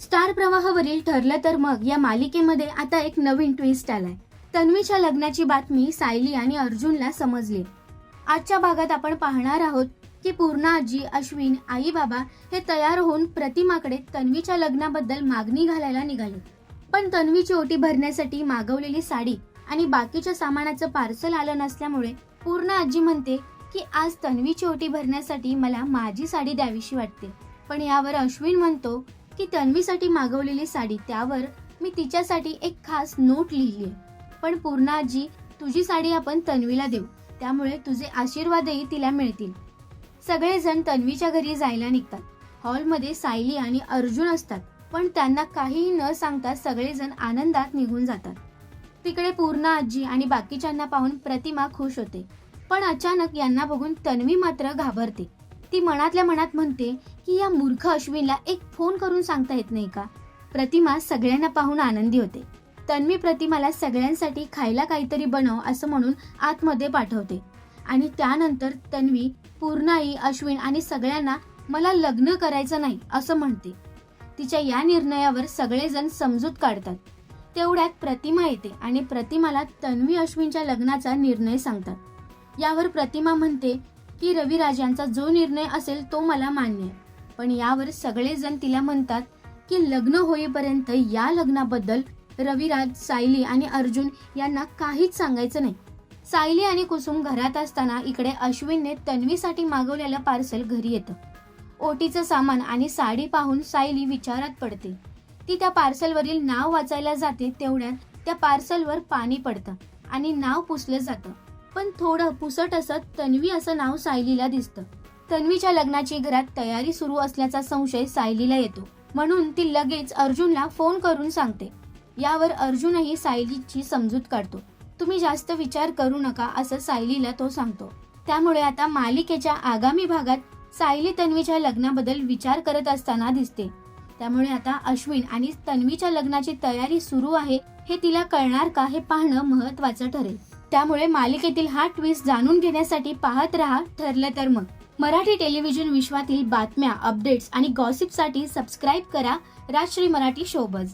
Star प्रवाहावरील ठरलं तर मग या मालिकेमध्ये आता एक नवीन ट्विस्ट आलाय. तन्वीच्या लग्नाची बातमी सायली आणि अर्जुनला समजली. आजच्या भागात आपण पाहणार आहोत की पूर्णा आजी अश्विन आई बाबा हे तयार होऊन प्रतिमाकडे तन्वीच्या लग्नाबद्दल मागणी घालायला निघाले. पण तन्वीची ओटी भरण्यासाठी मागवलेली साडी आणि बाकीच्या सामानाचं पार्सल आलं नसल्यामुळे पूर्ण आजी म्हणते की आज तन्वीची ओटी भरण्यासाठी मला माझी साडी द्यावीशी वाटते. पण यावर अश्विन म्हणतो की तन्वीसाठी मागवलेली साडी त्यावर मी तिच्यासाठी एक खास नोट लिहिली पण पूर्णा आजी तुझी साडी आपण तन्वीला देऊ. त्यामुळे तुझे आशीर्वादही तिला मिळतील. सगळेजण तन्वीच्या घरी जायला निघतात. हॉलमध्ये सायली आणि अर्जुन असतात. पण त्यांना काहीही न सांगता सगळेजण आनंदात निघून जातात. तिकडे पूर्णा आजी आणि बाकीच्यांना पाहून प्रतिमा खुश होते. पण अचानक यांना बघून तन्वी मात्र घाबरते. ती मनातल्या मनात म्हणते की या मूर्ख अश्विनला एक फोन करून सांगता येत नाही का? प्रतिमा सगळ्यांना पाहून आनंदी होते. तन्वी प्रतिमाला सगळ्यांसाठी खायला काहीतरी बनव असं म्हणून आतमध्ये पाठवते. आणि त्यानंतर तन्वी पूर्णाई अश्विन आणि सगळ्यांना मला लग्न करायचं नाही असं म्हणते. तिच्या या निर्णयावर सगळेजण समजूत काढतात. तेवढ्यात प्रतिमा येते आणि प्रतिमाला तन्वी अश्विनच्या लग्नाचा निर्णय सांगतात. यावर प्रतिमा म्हणते की रविराजांचा जो निर्णय असेल तो मला मान्य आहे. पण यावर सगळेजण तिला म्हणतात की लग्न होईपर्यंत या लग्नाबद्दल रविराज सायली आणि अर्जुन यांना काहीच सांगायचं नाही. सायली आणि कुसुम घरात असताना इकडे अश्विनने तन्वीसाठी मागवलेलं पार्सल घरी येतं. ओटीचं सामान आणि साडी पाहून सायली विचारात पडते. ती त्या पार्सलवरील नाव वाचायला जाते तेवढ्यात त्या पार्सलवर पाणी पडतं आणि नाव पुसलं जातं. पण थोडं पुसट असत तन्वी असं नाव सायलीला दिसतं. तन्वीच्या लग्नाची घरात तयारी सुरू असल्याचा संशय सायलीला येतो. म्हणून ती लगेच अर्जुनला फोन करून सांगते. यावर अर्जुनही सायलीची समजूत काढतो. तुम्ही जास्त विचार करू नका असं सायलीला तो सांगतो. त्यामुळे आता मालिकेच्या आगामी भागात सायली तन्वीच्या लग्नाबद्दल विचार करत असताना दिसते. त्यामुळे आता अश्विन आणि तन्वीच्या लग्नाची तयारी सुरू आहे हे तिला कळणार का हे पाहणं महत्वाचं ठरेल. त्यामुळे मालिकेतील हा ट्विस्ट जाणून घेण्यासाठी पाहत राहा ठरलं तर मग. मराठी टेलिव्हिजन विश्वातील बातम्या अपडेट्स आणि गॉसिपसाठी सबस्क्राईब करा राजश्री मराठी शोबज